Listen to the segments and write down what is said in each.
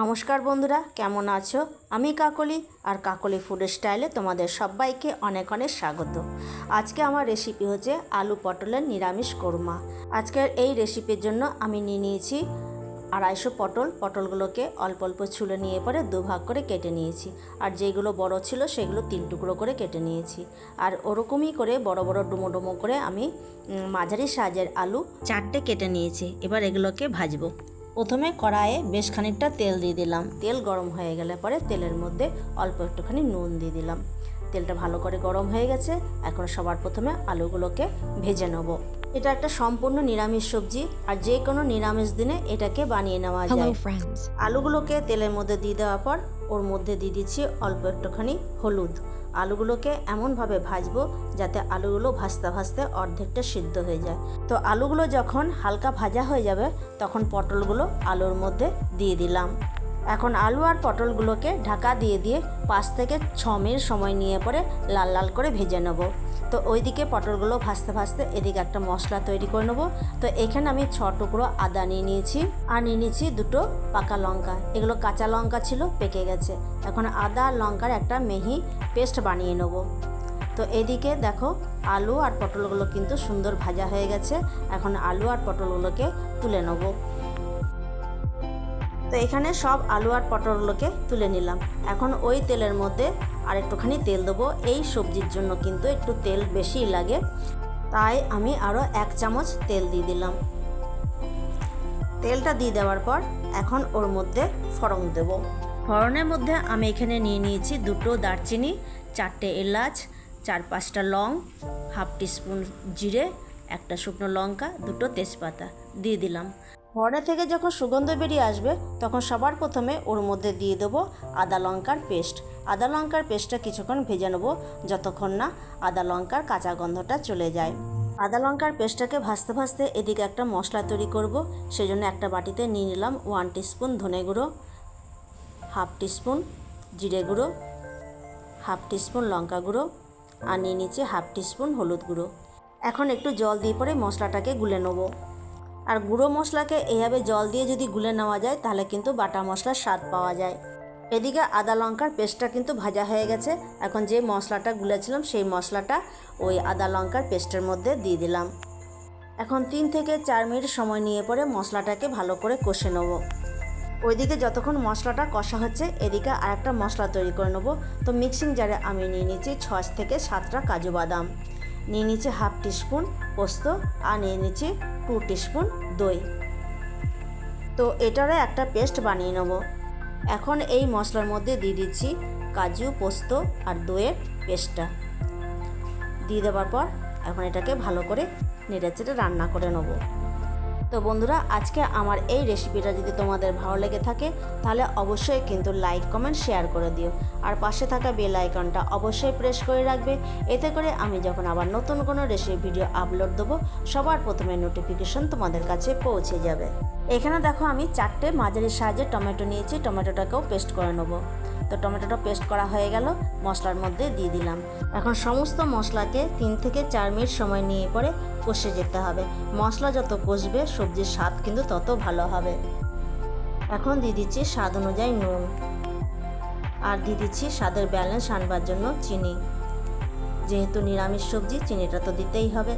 নমস্কার বন্ধুরা, কেমন আছো? আমি কাকলি আর কাকলি ফুড স্টাইলে তোমাদের সবাইকে অনেক অনেক স্বাগত। আজকে আমার রেসিপি হচ্ছে আলু পটলের নিরামিষ কোরমা। আজকের এই রেসিপির জন্য আমি নিয়ে নিয়েছি আড়াইশো পটল। পটলগুলোকে অল্প অল্প ছুলে নিয়ে পরে দুভাগ করে কেটে নিয়েছি। আর যেগুলো বড় ছিল সেগুলো তিন টুকরো করে কেটে নিয়েছি। আর ওরকমই করে বড় বড় ডুমো ডুমো করে আমি মাঝারি সাইজের আলু চারটে কেটে নিয়েছি। এবার এগুলোকে ভাজবো। প্রথমে কড়াইয়ে বেশ খানিকটা তেল দিয়ে দিলাম। তেল গরম হয়ে গেলে পরে তেলের মধ্যে অল্প একটুখানি নুন দিয়ে দিলাম। তেলটা ভালো করে গরম হয়ে গেছে এখন সবার প্রথমে আলুগুলোকে ভেজে নেব। এটা একটা সম্পূর্ণ নিরামিষ সবজি আর যে কোনো নিরামিষ দিনে এটাকে বানিয়ে নেওয়া যায়। আলুগুলোকে তেলের মধ্যে দিয়ে দেওয়ার পর ওর মধ্যে দিয়ে দিচ্ছি অল্প একটুখানি হলুদ। আলুগুলোকে এমনভাবে ভাজবো যাতে আলুগুলো ভাজতে ভাজতে অর্ধেকটা সিদ্ধ হয়ে যায়। তো আলুগুলো যখন হালকা ভাজা হয়ে যাবে, তখন পটলগুলো আলুর মধ্যে দিয়ে দিলাম। এখন আলু আর পটলগুলোকে ঢাকা দিয়ে দিয়ে পাঁচ থেকে ছ মিনিট সময় নিয়ে পরে লাল লাল করে ভেজে নেব। তো ওইদিকে পটলগুলো ভাজতে ভাজতে এদিকে একটা মশলা তৈরি করে নেব। তো এখানে আমি ছ টুকরো আদা নিয়ে নিয়েছি। আর নিয়ে নিয়েছি দুটো পাকা লঙ্কা। এগুলো কাঁচা লঙ্কা ছিল, পেকে গেছে। এখন আদা আর লঙ্কার একটা মেহি পেস্ট বানিয়ে নেব। তো এদিকে দেখো, আলু আর পটলগুলো কিন্তু সুন্দর ভাজা হয়ে গেছে। এখন আলু আর পটলগুলোকে তুলে নেব। তো এখানে সব আলু আর পটলগুলোকে তুলে নিলাম। এখন ওই তেলের মধ্যে আর একটুখানি তেল দেবো। এই সবজির জন্য কিন্তু একটু তেল বেশি লাগে। তাই আমি আরও এক চামচ তেল দিয়ে দিলাম। তেলটা দিয়ে দেওয়ার পর এখন ওর মধ্যে ফড়ং দেব। ফড়নের মধ্যে আমি এখানে নিয়ে নিয়েছি দুটো দারচিনি, চারটে এলাচ, চার পাঁচটা লং, হাফ টিস্পুন জিরে, একটা শুকনো লঙ্কা, দুটো তেজপাতা দিয়ে দিলাম। ফড়নে থেকে যখন সুগন্ধ বেরিয়ে আসবে, তখন সবার প্রথমে ওর মধ্যে দিয়ে দেবো আদা লঙ্কার পেস্ট। আদা লঙ্কার পেস্টটা কিছুক্ষণ ভেজে নেব, যতক্ষণ না আদা লঙ্কার কাঁচা গন্ধটা চলে যায়। আদা লঙ্কার পেস্টটাকে ভাজতে ভাজতে এদিকে একটা মশলা তৈরি করব, সেজন্য একটা বাটিতে নিয়ে নিলাম ওয়ান টিস্পুন ধনে গুঁড়ো হাফ টিস্পুন জিরে গুঁড়ো হাফ টিস্পুন লঙ্কা গুঁড়ো, আর নিয়ে নিচ্ছি হাফ টিস্পুন হলুদ গুঁড়ো। এখন একটু জল দিয়ে পরে মশলাটাকে গুলে নেব। আর গুঁড়ো মশলাকে এইভাবে জল দিয়ে যদি গুলে নেওয়া যায়, তাহলে কিন্তু বাটা মশলার স্বাদ পাওয়া যায়। এদিকে আদা লঙ্কার পেস্টটা কিন্তু ভাজা হয়ে গেছে। এখন যে মশলাটা গুলেছিলাম, সেই মশলাটা ওই আদা লঙ্কার পেস্টের মধ্যে দিয়ে দিলাম। এখন তিন থেকে চার মিনিট সময় নিয়ে পরে মশলাটাকে ভালো করে কষে নেব। ওইদিকে যতক্ষণ মশলাটা কষা হচ্ছে, এদিকে আরেকটা মশলা তৈরি করে নেব। তো মিক্সিং জারে আমি নিয়ে নিচ্ছি ছ থেকে সাতটা কাজু বাদাম। নিয়ে নিচ্ছে হাফ টিস্পুন পোস্ত আর নিয়ে নিচ্ছে টু টিস্পুন দই। তো এটারও একটা পেস্ট বানিয়ে নেব। এখন এই মশলার মধ্যে দিয়ে দিচ্ছি কাজু, পোস্ত আর দইয়ের পেস্টটা। দিয়ে দেওয়ার পর এখন এটাকে ভালো করে নেড়ে চেড়ে রান্না করে নেব। তো বন্ধুরা, আজকে আমার এই রেসিপিটা যদি তোমাদের ভালো লেগে থাকে, তাহলে অবশ্যই কিন্তু লাইক কমেন্ট শেয়ার করে দিও। আর পাশে থাকা বেল আইকনটা অবশ্যই প্রেস করে রাখবে। এতে করে আমি যখন আবার নতুন কোনো রেসিপি ভিডিও আপলোড দেবো, সবার প্রথমে নোটিফিকেশন তোমাদের কাছে পৌঁছে যাবে। এখানে দেখো, আমি চারটে মাঝারি সাহায্যে টমেটো নিয়েছি। টমেটোটাকেও পেস্ট করে নেব। তো টমেটোটা পেস্ট করা হয়ে গেল। মশলার মধ্যে দিয়ে দিলাম। এখন সমস্ত মশলাকে তিন থেকে চার মিনিট সময় নিয়ে পরে কষে যেতে হবে। মশলা যত কষবে, সবজির স্বাদ কিন্তু তত ভালো হবে। এখন দিয়ে দিচ্ছি স্বাদ অনুযায়ী নুন। আর দিয়ে দিচ্ছি স্বাদের ব্যালেন্স আনবার জন্য চিনি। যেহেতু নিরামিষ সবজি, চিনিটা তো দিতেই হবে।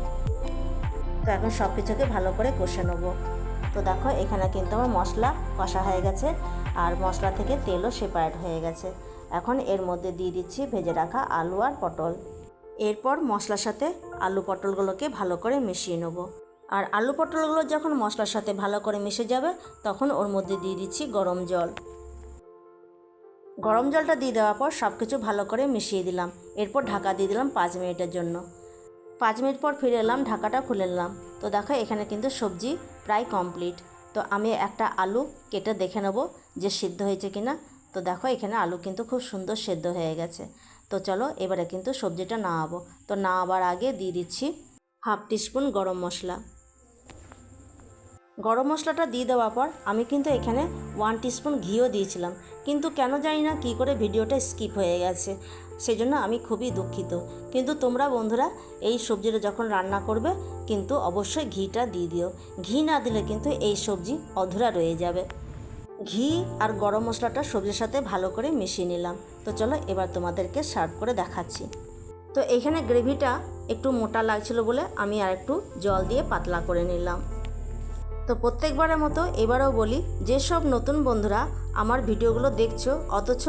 তো এখন সব কিছুকে ভালো করে কষে নেব। তো দেখো, এখানে কিন্তু আমার মশলা কষা হয়ে গেছে। আর মশলা থেকে তেলও সেপারেট হয়ে গেছে। এখন এর মধ্যে দিয়ে দিচ্ছি ভেজে রাখা আলু আর পটল। এরপর মশলার সাথে আলু পটলগুলোকে ভালো করে মিশিয়ে নেব। আর আলু পটলগুলো যখন মশলার সাথে ভালো করে মিশে যাবে, তখন ওর মধ্যে দিয়ে দিচ্ছি গরম জল। গরম জলটা দিয়ে দেওয়ার পর সব কিছু ভালো করে মিশিয়ে দিলাম। এরপর ঢাকা দিয়ে দিলাম পাঁচ মিনিটের জন্য। পাঁচ মিনিট পর ফিরে এলাম, ঢাকাটা খুলে নিলাম। তো দেখো, এখানে কিন্তু সবজি প্রায় কমপ্লিট। তো আমি একটা আলু কেটে দেখে নেব যে সিদ্ধ হয়েছে কিনা। তো দেখো, এখানে আলু কিন্তু খুব সুন্দর সেদ্ধ হয়ে গেছে। তো চলো এবারে কিন্তু সবজিটা নামাবো। তো নামাবার আগে দিয়ে দিচ্ছি হাফ টিস্পুন গরম মশলা। গরম মশলাটা দিয়ে দেওয়ার পর আমি কিন্তু এখানে ওয়ান টিস্পুন ঘিও দিয়েছিলাম। কিন্তু কেন জানি না কী করে ভিডিওটা স্কিপ হয়ে গেছে। সেজন্য আমি খুবই দুঃখিত। কিন্তু তোমরা বন্ধুরা এই সবজিটা যখন রান্না করবে কিন্তু অবশ্যই ঘিটা দিয়ে দিও। ঘি না দিলে কিন্তু এই সবজি অধুরা রয়ে যাবে। ঘি আর গরম মশলাটা সবজির সাথে ভালো করে মিশিয়ে নিলাম। তো চলো এবার তোমাদেরকে সার্ভ করে দেখাচ্ছি। তো এইখানে গ্রেভিটা একটু মোটা লাগছিল বলে আমি আর একটু জল দিয়ে পাতলা করে নিলাম। তো প্রত্যেকবারের মতো এবারও বলি, যেসব নতুন বন্ধুরা আমার ভিডিওগুলো দেখছ, অথচ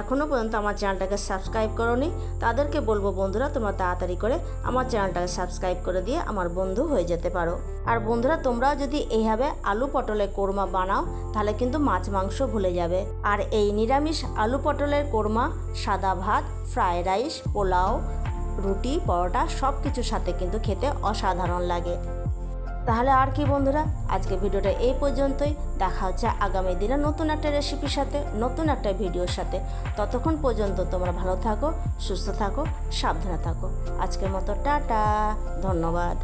এখনও পর্যন্ত আমার চ্যানেলটাকে সাবস্ক্রাইব করনি, তাদেরকে বলব বন্ধুরা তোমরা তাড়াতাড়ি করে আমার চ্যানেলটাকে সাবস্ক্রাইব করে দিয়ে আমার বন্ধু হয়ে যেতে পারো। আর বন্ধুরা তোমরাও যদি এইভাবে আলু পটলের কোরমা বানাও, তাহলে কিন্তু মাছ মাংস ভুলে যাবে। আর এই নিরামিষ আলু পটলের কোরমা, সাদা ভাত, ফ্রায়েড রাইস, পোলাও, রুটি, পরোটা সব কিছুর সাথে কিন্তু খেতে অসাধারণ লাগে। তাহলে আর কি বন্ধুরা? আজকে ভিডিওটা এই পর্যন্তই। দেখা হচ্ছে আগামী দিনে নতুন একটা রেসিপির সাথে, নতুন একটা ভিডিওর সাথে। ততক্ষণ পর্যন্ত তোমরা ভালো থাকো, সুস্থ থাকো, সাবধানে থাকো। আজকের মতো টাটা, ধন্যবাদ।